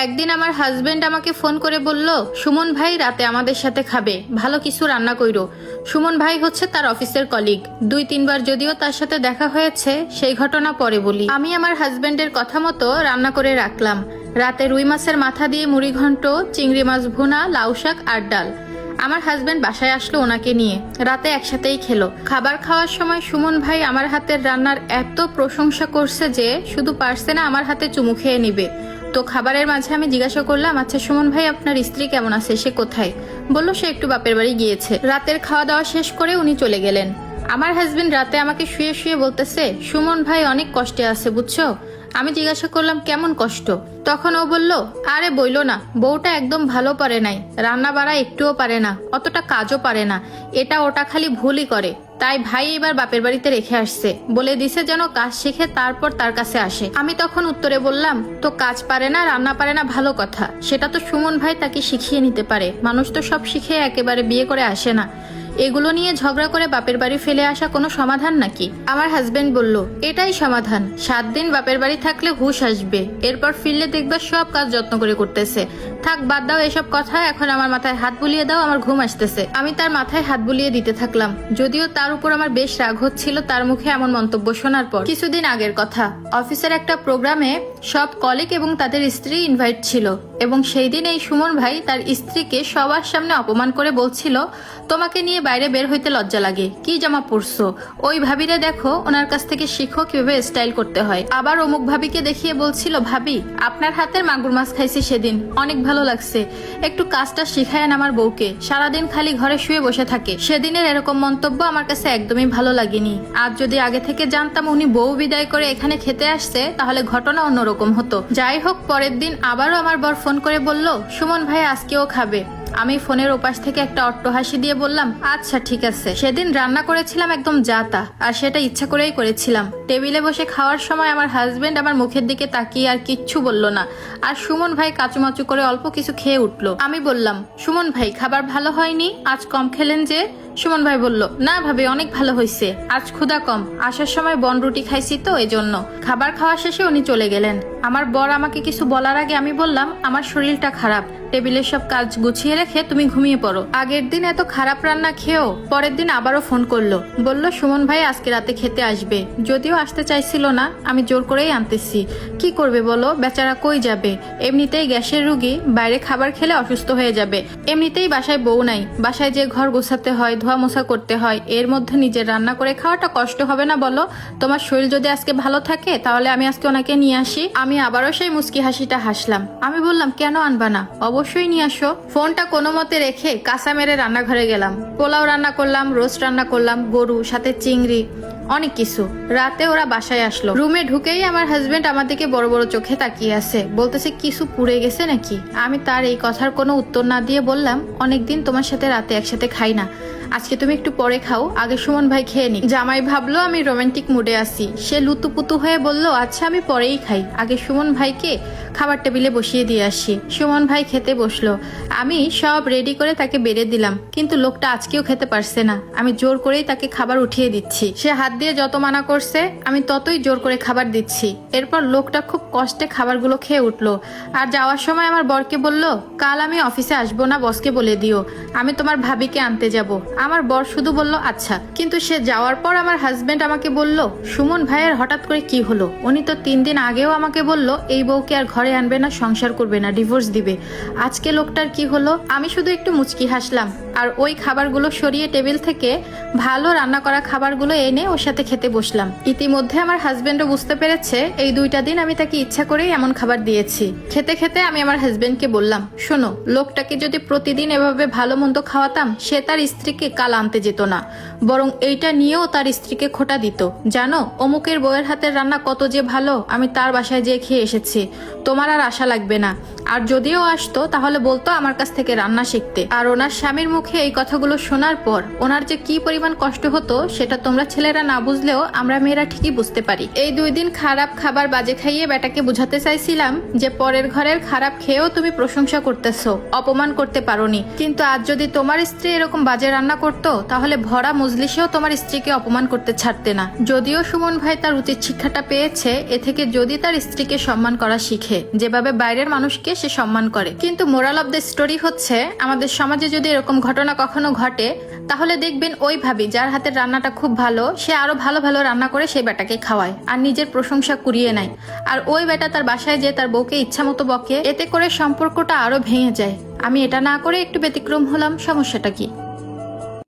একদিন আমার হাজবেন্ড আমাকে ফোন করে বলল, সুমন ভাই রাতে আমাদের সাথে খাবে, ভালো কিছু রান্না কইরো। সুমন ভাই হচ্ছে তার অফিসের কলিগ দুই তিনবার যদিও তার সাথে দেখা হয়েছে, সেই ঘটনা পরে বলি। আমি আমার হাজবেন্ডের কথা মতো রান্না করে রাখলাম। রাতে রুই মাছের মাথা দিয়ে মুড়ি ঘন্ট, চিংড়ি মাছ ভুনা, লাউ শাক আর ডাল। আমার হাজবেন্ড বাসায় আসলো ওনাকে নিয়ে। রাতে একসাথেই খেলো। খাবার খাওয়ার সময় সুমন ভাই আমার হাতের রান্নার এত প্রশংসা করছে যে, শুধু পারছে না আমার হাতে চুমু খেয়ে নিবে। তো খাবারের মাঝে আমি জিজ্ঞাসা করলাম আচ্ছা সুমন ভাই, আপনার স্ত্রী কেমন আছে? সে কোথায়? বলল, সে একটু বাপের বাড়ি গিয়েছে। রাতের খাওয়া দাওয়া শেষ করে উনি চলে গেলেন। আমার হাজবেন্ড রাতে আমাকে শুয়ে শুয়ে বলতেছে, সুমন ভাই, অনেক কষ্টে আছে, বুঝছ? আমি জিজ্ঞাসা করলাম, কেমন কষ্ট? তখন ও বলল, আরে বইলো না, বউটা একদম ভালো পারে নাই রান্না বাড়া একটুও পারে না, অতটা কাজও পারে না, এটা ওটা খালি ভুলই করে। তাই ভাই এবার বাপের বাড়িতে রেখে আসছে, বলে দিছে যেন কাজ শিখে, তারপর তার কাছে আসে। আমি তখন উত্তরে বললাম, তো কাজ পারে না, রান্না পারে না, ভালো কথা। সেটা তো সুমন ভাই তাকে শিখিয়ে নিতে পারে। মানুষ তো সব শিখে একেবারে বিয়ে করে আসে না। এগুলো নিয়ে ঝগড়া করে বাপের বাড়ি ফেলে আসা কোনো সমাধান নাকি? আমার হাজবেন্ড বলল, এটাই সমাধান। সাত দিন বাপের বাড়ি থাকলে হুশ আসবে। এরপর ফিরলে দেখবে সব কাজ যত্ন করে করতেছে। থাক, বাদ দাও এসব কথা, এখন আমার মাথায় হাত বুলিয়ে দাও, আমার ঘুম আসতেছে। আমি তার মাথায় হাত বুলিয়ে দিতে থাকলাম। যদিও তার উপর আমার বেশ রাগ হচ্ছিল, তার মুখে এমন মন্তব্য শোনার পর। কিছুদিন আগের কথা, অফিসের একটা প্রোগ্রামে সব কলিগ এবং তাদের স্ত্রী ইনভাইট ছিল। এবং সেই দিন এই সুমন ভাই তার স্ত্রীকে সবার সামনে অপমান করে বলছিল, তোমাকে নিয়ে বাইরে বের হইতে লজ্জা লাগে। কি জামা পরছো? ওই ভাবিরে দেখো, ওনার কাছ থেকে শিখো কীভাবে স্টাইল করতে হয়। আবার অমুক ভাবিকে দেখিয়ে বলছিল, ভাবি, আপনার হাতের মাগুর মাছ খাইছি সেদিন। অনেক ভালো লাগছে। একটু কাজটা শিখায়েন আমার বউকে। সারাদিন খালি ঘরে শুয়ে বসে থাকে। সেদিনের এরকম মন্তব্য আমার কাছে একদমই ভালো লাগেনি। আর যদি আগে থেকে জানতাম উনি বউ বিদায় করে এখানে খেতে আসছে, তাহলে ঘটনা অন্যরকম হতো। যাই হোক, পরের দিন আবারও আমার বর ফোন করে বলল, সুমন ভাই আজকেও খাবে। আমি ফোনের ওপাশ থেকে একটা অট্ট হাসি দিয়ে বললাম আচ্ছা ঠিক আছে। সেদিন রান্না করেছিলাম একদম জাতা আর সেটা ইচ্ছা করেই করেছিলাম। টেবিলে বসে খাওয়ার সময় আমার হাজবেন্ড আমার মুখের দিকে তাকিয়ে আর কিচ্ছু বলল না, আর সুমন ভাই কাচুমাচু করে অল্প কিছু খেয়ে উঠল। আমি বললাম, সুমন ভাই, খাবার ভালো হয়নি? আজ কম খেলেন যে? সুমন ভাই বলল, না ভাবে, অনেক ভালো হয়েছে আজ ক্ষুধা কম। আসার সময় বন রুটি খাইছি তো এই জন্য খাবার খাওয়া শেষে উনি চলে গেলেন। আমার বর আমাকে কিছু বলার আগে আমি বললাম, আমার শরীরটা খারাপ। টেবিলের সব কাজ গুছিয়ে রেখে তুমি ঘুমিয়ে পড়ো। আগের দিন এত খারাপ রান্না খেয়েও পরের দিন আবারও ফোন করল। বলল, সুমন ভাই আজকে রাতে খেতে আসবে। যদিও আসতে চাইছিল না, আমি জোর করেই আনতেছি। কি করবে বলো? বেচারা কই যাবে? এমনিতেই গ্যাসের রুগী, বাইরে খাবার খেলে অসুস্থ হয়ে যাবে। এমনিতেই বাসায় বউ নাই। বাসায় যে ঘর গোছাতে হয়, ধোয়া মোছা করতে হয়, এর মধ্যে নিজের রান্না করে খাওয়াটা কষ্ট হবে না বলো? তোমার শরীর যদি আজকে ভালো থাকে, তাহলে আমি আজকে ওনাকে নিয়ে আসি। আমি আবারও সেই মুচকি হাসিটা হাসলাম। আমি বললাম, কেন আনবা না? অবশ্যই নিয়ে আসো। ফোনটা কোনো মতে রেখে কাঁচা মেরে রান্নাঘরে গেলাম। পোলাও রান্না করলাম, রোস্ট রান্না করলাম, গরু, সাথে চিংড়ি, অনেক কিছু। রাতে ওরা বাসায় আসলো। রুমে ঢুকেই আমার হাজবেন্ড আমাদেরকে বড় বড় চোখে তাকিয়ে আছে। বলতেছে, কিছু পুড়ে গেছে নাকি? আমি তার এই কথার কোনো উত্তর না দিয়ে বললাম, অনেকদিন তোমার সাথে রাতে একসাথে খাই না। আজকে তুমি একটু পরে খাও। আগে সুমন ভাই খেয়ে নি জামাই ভাবলো, আমি রোমান্টিক মুডে আছি। সে লুতুপুতু হয়ে বলল আচ্ছা আমি পরেই খাই। আগে সুমন ভাইকে খাবার টেবিলে বসিয়ে দিয়ে আসি। সুমন ভাই খেতে বসল। আমি সব রেডি করে তাকে বেড়ে দিলাম, কিন্তু লোকটা আজকেও খেতে পারছে না। আমি জোর করেই তাকে খাবার উঠিয়ে দিচ্ছি। সে হাত দিয়ে যত মানা করছে, আমি ততই জোর করে খাবার দিচ্ছি। এরপর লোকটা খুব কষ্টে খাবারগুলো খেয়ে উঠল। আর যাওয়ার সময় আমার বরকে বলল, কাল আমি অফিসে আসব না, বসকে বলে দিও। আমি তোমার ভাবিকে আনতে যাব। আমার বর শুধু বলল আচ্ছা। কিন্তু সে যাওয়ার পর আমার হাজবেন্ড আমাকে বলল, সুমন ভাইয়ের হঠাৎ করে কি হলো? উনি তো তিন দিন আগেও আমাকে বলল, এই বউকে আর ঘরে আনবে না, সংসার করবে না ডিভোর্স দিবে। আজকে লোকটার কি হলো? আমি শুধু একটু মুচকি হাসলাম। আর ওই খাবারগুলো সরিয়ে টেবিল থেকে ভালো রান্না করা খাবারগুলো এনে ওর সাথে খেতে বসলাম। ইতিমধ্যে আমার হাজবেন্ডও বুঝতে পেরেছে, এই দুইটা দিন আমি তাকে ইচ্ছা করেই এমন খাবার দিয়েছি। খেতে খেতে আমি আমার হাজবেন্ডকে বললাম, শোনো, লোকটাকে যদি প্রতিদিন এভাবে ভালো মন্দ খাওয়াতাম, সে তার স্ত্রীকে কাল আনতে যেত না। বরং এইটা নিয়েও তার স্ত্রীকে খোটা দিত। জানো, অমুকের বউয়ের হাতের রান্না কত যে ভালো, আমি তার বাসায় যেয়ে খেয়ে এসেছি। তোমার আর আশা লাগবে না। আর যদিও আসতো, তাহলে বলতো আমার কাছ থেকে রান্না শিখতে। আর ওনার স্বামীর মুখে এই কথাগুলো শোনার পর ওনার যে কি পরিমাণ কষ্ট হতো, সেটা তোমরা ছেলেরা না বুঝলেও আমরা মেয়েরা ঠিকই বুঝতে পারি। এই দুই দিন খারাপ খাবার বাজে খাইয়ে বেটাকে বুঝাতে চাইছিলাম যে, পরের ঘরের খারাপ খেয়েও তুমি প্রশংসা করতেছো, অপমান করতে পারোনি। কিন্তু আজ যদি তোমার স্ত্রী এরকম বাজে রান্না করতো, তাহলে ভরা মজলিসেও তোমার স্ত্রীকে অপমান করতে ছাড়তে না। যদিও সুমন ভাই তার উচিত শিক্ষাটা পেয়েছে, এ থেকে যদি তার স্ত্রীকে সম্মান করা শিখে, যেভাবে বাইরের মানুষকে সে সম্মান করে। কিন্তু মোরাল অব দ্য স্টোরি হচ্ছে, আমাদের সমাজে যদি এরকম ঘটনা কখনো ঘটে, তাহলে দেখবেন ওই ভাবি যার হাতের রান্নাটা খুব ভালো, সে আরও ভালো ভালো রান্না করে সেই বেটাকে খাওয়ায়, আর নিজের প্রশংসা কুড়িয়ে নেয়। আর ওই বেটা তার বাসায় যে তার বউকে ইচ্ছা মতো বকে, এতে করে সম্পর্কটা আরও ভেঙে যায়। আমি এটা না করে একটু ব্যতিক্রম হলাম, সমস্যাটা কি?